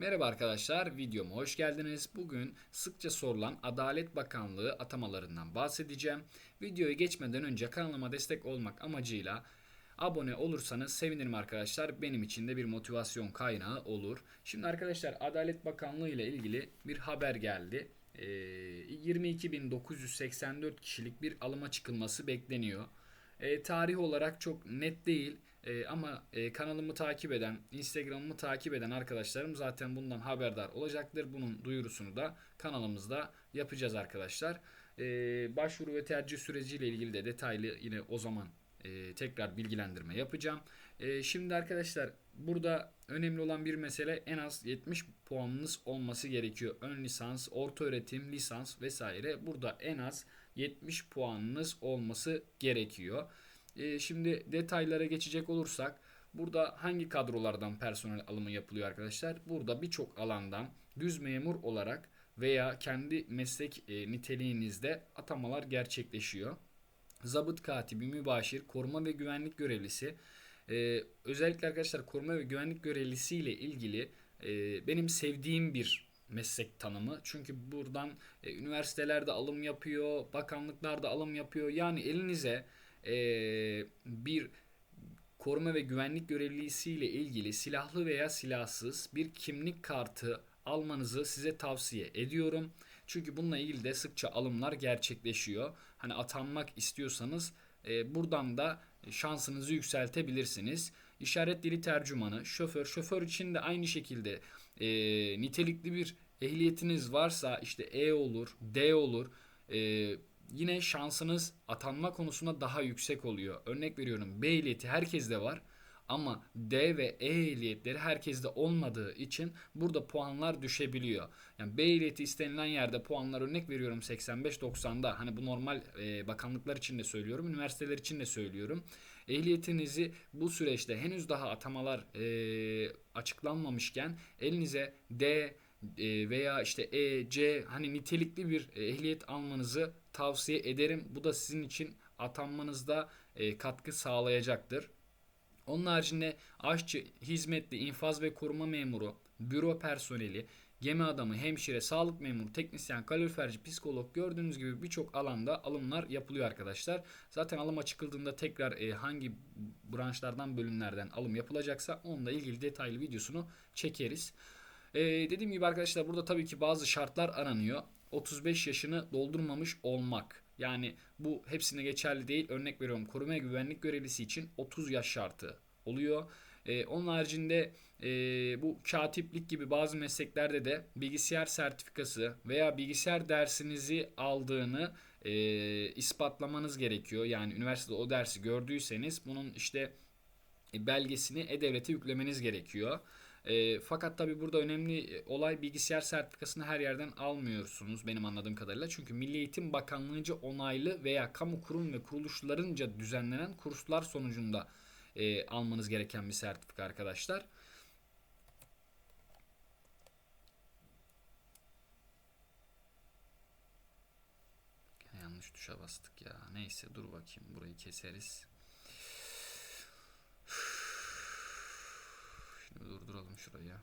Merhaba arkadaşlar, videoma hoş geldiniz. Bugün sıkça sorulan Adalet Bakanlığı atamalarından bahsedeceğim. Videoya geçmeden önce kanalıma destek olmak amacıyla abone olursanız sevinirim arkadaşlar. Benim için de bir motivasyon kaynağı olur. Şimdi arkadaşlar Adalet Bakanlığı ile ilgili bir haber geldi. Ee, 22.984 kişilik bir alıma çıkılması bekleniyor. E, tarih olarak çok net değil E, ama e, kanalımı takip eden, Instagram'ımı takip eden arkadaşlarım zaten bundan haberdar olacaktır. Bunun duyurusunu da kanalımızda yapacağız arkadaşlar. E, başvuru ve tercih süreciyle ilgili de detaylı yine o zaman e, tekrar bilgilendirme yapacağım. E, şimdi arkadaşlar burada önemli olan bir mesele en az 70 puanınız olması gerekiyor. Ön lisans, orta öğretim, lisans vesaire burada en az 70 puanınız olması gerekiyor. E, şimdi detaylara geçecek olursak burada hangi kadrolardan personel alımı yapılıyor arkadaşlar? Burada birçok alandan düz memur olarak veya kendi meslek e, niteliğinizde atamalar gerçekleşiyor. Zabıt katibi, mübaşir, koruma ve güvenlik görevlisi. Ee, özellikle arkadaşlar koruma ve güvenlik görevlisi ile ilgili e, benim sevdiğim bir meslek tanımı. Çünkü buradan e, üniversitelerde alım yapıyor, bakanlıklar da alım yapıyor. Yani elinize e, bir koruma ve güvenlik görevlisi ile ilgili silahlı veya silahsız bir kimlik kartı almanızı size tavsiye ediyorum. Çünkü bununla ilgili de sıkça alımlar gerçekleşiyor. Hani atanmak istiyorsanız e, buradan da şansınızı yükseltebilirsiniz. İşaret dili tercümanı, şoför, şoför için de aynı şekilde e, nitelikli bir ehliyetiniz varsa işte E olur, D olur. E, yine şansınız atanma konusunda daha yüksek oluyor. Örnek veriyorum B ehliyeti herkeste var. Ama D ve E ehliyetleri herkeste olmadığı için burada puanlar düşebiliyor. Yani B ehliyeti istenilen yerde puanlar örnek veriyorum 85-90'da. Hani bu normal e, bakanlıklar için de söylüyorum, üniversiteler için de söylüyorum. Ehliyetinizi bu süreçte henüz daha atamalar e, açıklanmamışken elinize D veya işte E, C hani nitelikli bir e, ehliyet almanızı tavsiye ederim. Bu da sizin için atanmanızda e, katkı sağlayacaktır. Onun haricinde aşçı, hizmetli, infaz ve koruma memuru, büro personeli, gemi adamı, hemşire, sağlık memuru, teknisyen, kaloriferci, psikolog gördüğünüz gibi birçok alanda alımlar yapılıyor arkadaşlar. Zaten alıma çıkıldığında tekrar e, hangi branşlardan bölümlerden alım yapılacaksa onunla ilgili detaylı videosunu çekeriz. E, dediğim gibi arkadaşlar burada tabii ki bazı şartlar aranıyor. 35 yaşını doldurmamış olmak. Yani bu hepsine geçerli değil. Örnek veriyorum koruma ve güvenlik görevlisi için 30 yaş şartı oluyor. Ee, onun haricinde e, bu katiplik gibi bazı mesleklerde de bilgisayar sertifikası veya bilgisayar dersinizi aldığını e, ispatlamanız gerekiyor. Yani üniversitede o dersi gördüyseniz bunun işte e, belgesini e-devlete yüklemeniz gerekiyor. E, fakat tabi burada önemli olay bilgisayar sertifikasını her yerden almıyorsunuz benim anladığım kadarıyla. Çünkü Milli Eğitim Bakanlığı'nca onaylı veya kamu kurum ve kuruluşlarınca düzenlenen kurslar sonucunda e, almanız gereken bir sertifika arkadaşlar. Yanlış tuşa bastık ya. Neyse dur bakayım burayı keseriz. Durduralım şurayı.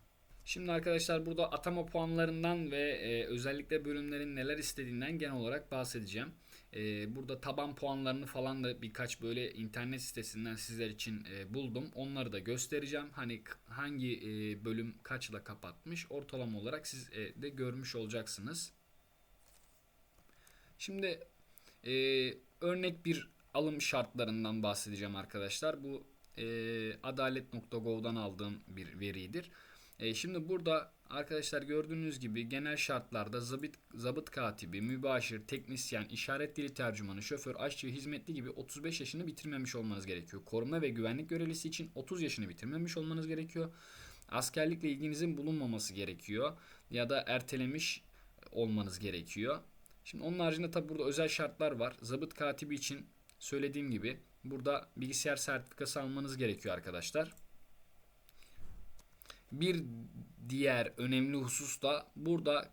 Şimdi arkadaşlar burada atama puanlarından ve e, özellikle bölümlerin neler istediğinden genel olarak bahsedeceğim. E, burada taban puanlarını falan da birkaç böyle internet sitesinden sizler için e, buldum. Onları da göstereceğim. Hani hangi e, bölüm kaçla kapatmış ortalama olarak siz e, de görmüş olacaksınız. Şimdi e, örnek bir alım şartlarından bahsedeceğim arkadaşlar. Bu e, adalet.gov'dan aldığım bir veridir. E, şimdi burada arkadaşlar gördüğünüz gibi genel şartlarda zabıt, zabıt katibi, mübaşir, teknisyen, işaret dili tercümanı, şoför, aşçı, hizmetli gibi 35 yaşını bitirmemiş olmanız gerekiyor. Koruma ve güvenlik görevlisi için 30 yaşını bitirmemiş olmanız gerekiyor. Askerlikle ilginizin bulunmaması gerekiyor ya da ertelemiş olmanız gerekiyor. Şimdi onun haricinde tabi burada özel şartlar var. Zabıt katibi için söylediğim gibi burada bilgisayar sertifikası almanız gerekiyor arkadaşlar. Bir diğer önemli husus da burada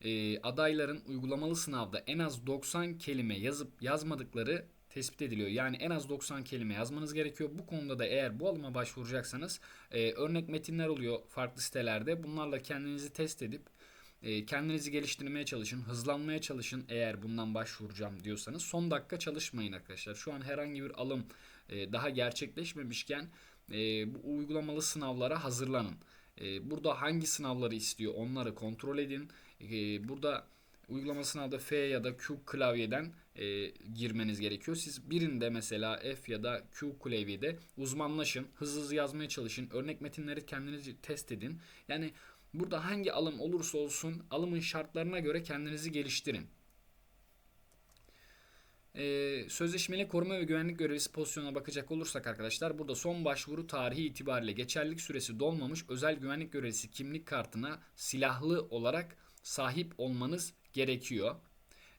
e, adayların uygulamalı sınavda en az 90 kelime yazıp yazmadıkları tespit ediliyor. Yani en az 90 kelime yazmanız gerekiyor. Bu konuda da eğer bu alıma başvuracaksanız e, örnek metinler oluyor farklı sitelerde. Bunlarla kendinizi test edip kendinizi geliştirmeye çalışın, hızlanmaya çalışın eğer bundan başvuracağım diyorsanız. Son dakika çalışmayın arkadaşlar. Şu an herhangi bir alım e, daha gerçekleşmemişken e, bu uygulamalı sınavlara hazırlanın. E, burada hangi sınavları istiyor onları kontrol edin. Burada uygulama sınavda F ya da Q klavyeden girmeniz gerekiyor. Siz birinde mesela F ya da Q klavyede uzmanlaşın, hızlı hızlı yazmaya çalışın, örnek metinleri kendiniz test edin. Yani burada hangi alım olursa olsun alımın şartlarına göre kendinizi geliştirin. Ee, sözleşmeli koruma ve güvenlik görevlisi pozisyonuna bakacak olursak arkadaşlar burada son başvuru tarihi itibariyle geçerlilik süresi dolmamış özel güvenlik görevlisi kimlik kartına silahlı olarak sahip olmanız gerekiyor.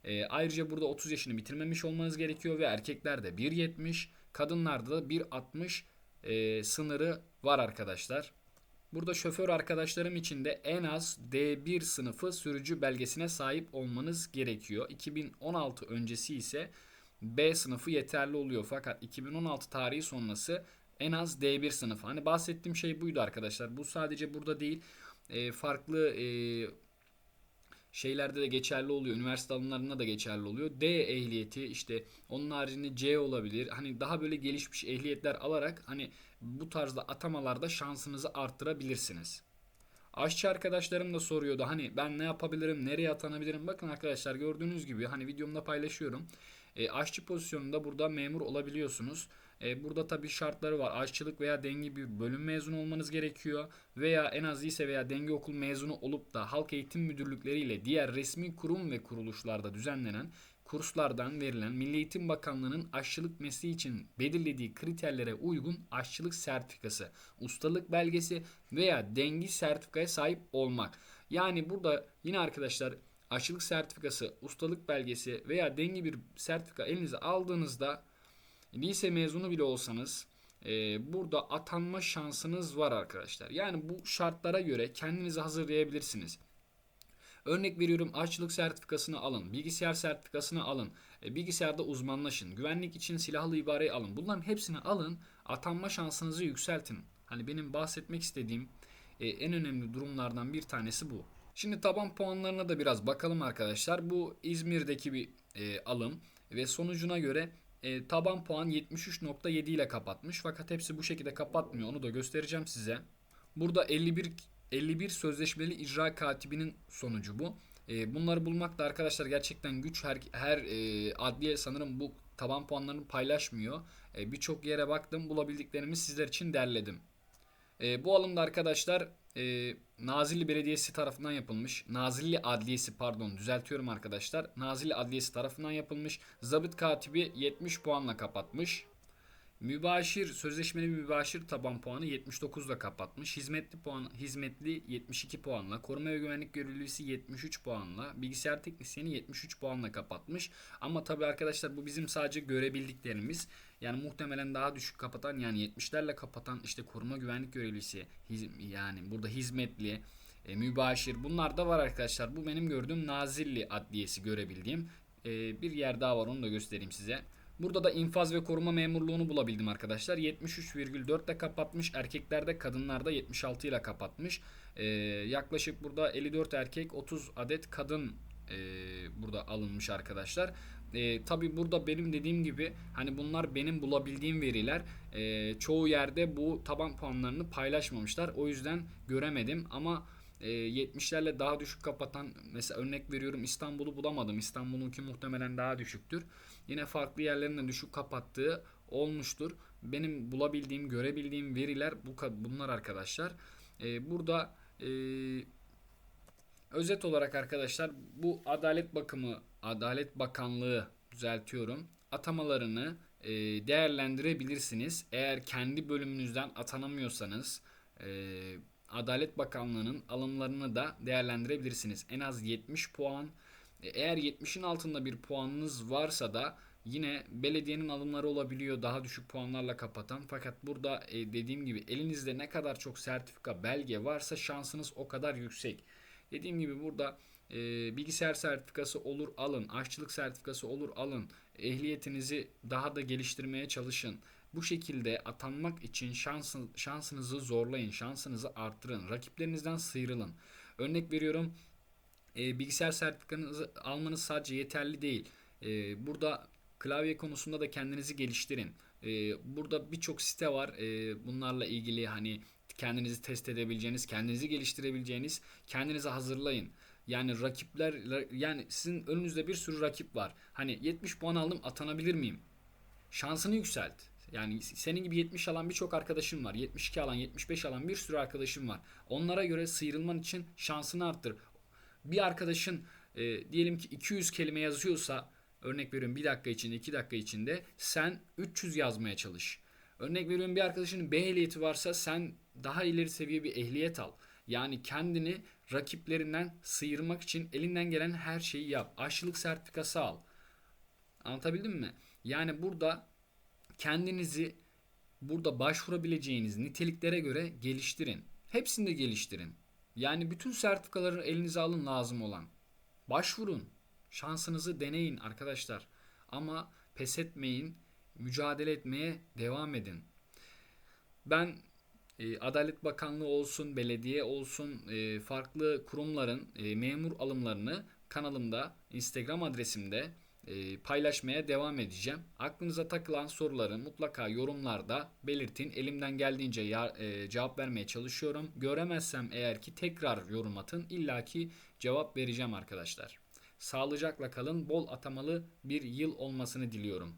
Ee, ayrıca burada 30 yaşını bitirmemiş olmanız gerekiyor ve erkeklerde 1.70 kadınlarda da 1.60 e, sınırı var arkadaşlar. Burada şoför arkadaşlarım için de en az D1 sınıfı sürücü belgesine sahip olmanız gerekiyor. 2016 öncesi ise B sınıfı yeterli oluyor fakat 2016 tarihi sonrası en az D1 sınıfı. Hani bahsettiğim şey buydu arkadaşlar. Bu sadece burada değil e, farklı e, şeylerde de geçerli oluyor. Üniversite alımlarında da geçerli oluyor. D ehliyeti işte onun haricinde C olabilir. Hani daha böyle gelişmiş ehliyetler alarak hani bu tarzda atamalarda şansınızı arttırabilirsiniz. Aşçı arkadaşlarım da soruyordu hani ben ne yapabilirim, nereye atanabilirim? Bakın arkadaşlar gördüğünüz gibi hani videomda paylaşıyorum. E, aşçı pozisyonunda burada memur olabiliyorsunuz. E, burada tabii şartları var. Aşçılık veya denge bir bölüm mezunu olmanız gerekiyor. Veya en az lise veya denge okul mezunu olup da halk eğitim müdürlükleri ile diğer resmi kurum ve kuruluşlarda düzenlenen kurslardan verilen Milli Eğitim Bakanlığı'nın aşçılık mesleği için belirlediği kriterlere uygun aşçılık sertifikası, ustalık belgesi veya dengi sertifikaya sahip olmak. Yani burada yine arkadaşlar aşçılık sertifikası, ustalık belgesi veya dengi bir sertifika elinize aldığınızda lise mezunu bile olsanız e, burada atanma şansınız var arkadaşlar. Yani bu şartlara göre kendinizi hazırlayabilirsiniz. Örnek veriyorum aşçılık sertifikasını alın, bilgisayar sertifikasını alın, e, bilgisayarda uzmanlaşın, güvenlik için silahlı ibareyi alın. Bunların hepsini alın, atanma şansınızı yükseltin. Hani benim bahsetmek istediğim e, en önemli durumlardan bir tanesi bu. Şimdi taban puanlarına da biraz bakalım arkadaşlar. Bu İzmir'deki bir e, alım ve sonucuna göre e, taban puan 73.7 ile kapatmış. Fakat hepsi bu şekilde kapatmıyor. Onu da göstereceğim size. Burada 51 51 sözleşmeli icra katibinin sonucu bu. E, bunları bulmak da arkadaşlar gerçekten güç. Her, her e, adliye sanırım bu taban puanlarını paylaşmıyor. E, Birçok yere baktım bulabildiklerimi sizler için derledim. E, bu alımda arkadaşlar e, Nazilli Belediyesi tarafından yapılmış. Nazilli Adliyesi pardon düzeltiyorum arkadaşlar. Nazilli Adliyesi tarafından yapılmış. Zabıt katibi 70 puanla kapatmış. Mübaşir sözleşmeli mübaşir taban puanı 79 ile kapatmış. Hizmetli puan hizmetli 72 puanla, koruma ve güvenlik görevlisi 73 puanla, bilgisayar teknisyeni 73 puanla kapatmış. Ama tabi arkadaşlar bu bizim sadece görebildiklerimiz. Yani muhtemelen daha düşük kapatan yani 70'lerle kapatan işte koruma güvenlik görevlisi yani burada hizmetli e, mübaşir bunlar da var arkadaşlar. Bu benim gördüğüm Nazilli Adliyesi görebildiğim e, bir yer daha var onu da göstereyim size. Burada da infaz ve koruma memurluğunu bulabildim arkadaşlar. 73,4 ile kapatmış. Erkeklerde kadınlarda 76 ile kapatmış. Ee, yaklaşık burada 54 erkek 30 adet kadın e, burada alınmış arkadaşlar. E, Tabi burada benim dediğim gibi hani bunlar benim bulabildiğim veriler. E, çoğu yerde bu taban puanlarını paylaşmamışlar. O yüzden göremedim ama e, 70'lerle daha düşük kapatan mesela örnek veriyorum İstanbul'u bulamadım. İstanbul'unki muhtemelen daha düşüktür. Yine farklı yerlerinde düşük kapattığı olmuştur. Benim bulabildiğim, görebildiğim veriler bu bunlar arkadaşlar. E, burada e, özet olarak arkadaşlar bu adalet bakımı, Adalet Bakanlığı düzeltiyorum. Atamalarını e, değerlendirebilirsiniz. Eğer kendi bölümünüzden atanamıyorsanız e, Adalet Bakanlığı'nın alımlarını da değerlendirebilirsiniz. En az 70 puan. Eğer 70'in altında bir puanınız varsa da yine belediyenin alımları olabiliyor daha düşük puanlarla kapatan. Fakat burada e, dediğim gibi elinizde ne kadar çok sertifika belge varsa şansınız o kadar yüksek. Dediğim gibi burada e, bilgisayar sertifikası olur alın, aşçılık sertifikası olur alın, ehliyetinizi daha da geliştirmeye çalışın. Bu şekilde atanmak için şansın, şansınızı zorlayın, şansınızı arttırın, rakiplerinizden sıyrılın. Örnek veriyorum, e, bilgisayar sertifikanızı almanız sadece yeterli değil. E, burada klavye konusunda da kendinizi geliştirin. E, burada birçok site var. E, bunlarla ilgili hani kendinizi test edebileceğiniz, kendinizi geliştirebileceğiniz, kendinizi hazırlayın. Yani rakipler yani sizin önünüzde bir sürü rakip var. Hani 70 puan aldım atanabilir miyim? Şansını yükselt. Yani senin gibi 70 alan birçok arkadaşım var. 72 alan, 75 alan bir sürü arkadaşım var. Onlara göre sıyrılman için şansını arttır. Bir arkadaşın e, diyelim ki 200 kelime yazıyorsa örnek veriyorum 1 dakika içinde 2 dakika içinde sen 300 yazmaya çalış. Örnek veriyorum bir arkadaşının B ehliyeti varsa sen daha ileri seviye bir ehliyet al. Yani kendini rakiplerinden sıyırmak için elinden gelen her şeyi yap. Aşçılık sertifikası al. Anlatabildim mi? Yani burada kendinizi burada başvurabileceğiniz niteliklere göre geliştirin. Hepsini de geliştirin. Yani bütün sertifikaları elinize alın lazım olan. Başvurun. Şansınızı deneyin arkadaşlar. Ama pes etmeyin. Mücadele etmeye devam edin. Ben e, Adalet Bakanlığı olsun, belediye olsun, e, farklı kurumların e, memur alımlarını kanalımda, Instagram adresimde paylaşmaya devam edeceğim. Aklınıza takılan soruları mutlaka yorumlarda belirtin. Elimden geldiğince ya- e, cevap vermeye çalışıyorum. Göremezsem eğer ki tekrar yorum atın. İlla ki cevap vereceğim arkadaşlar. Sağlıcakla kalın. Bol atamalı bir yıl olmasını diliyorum.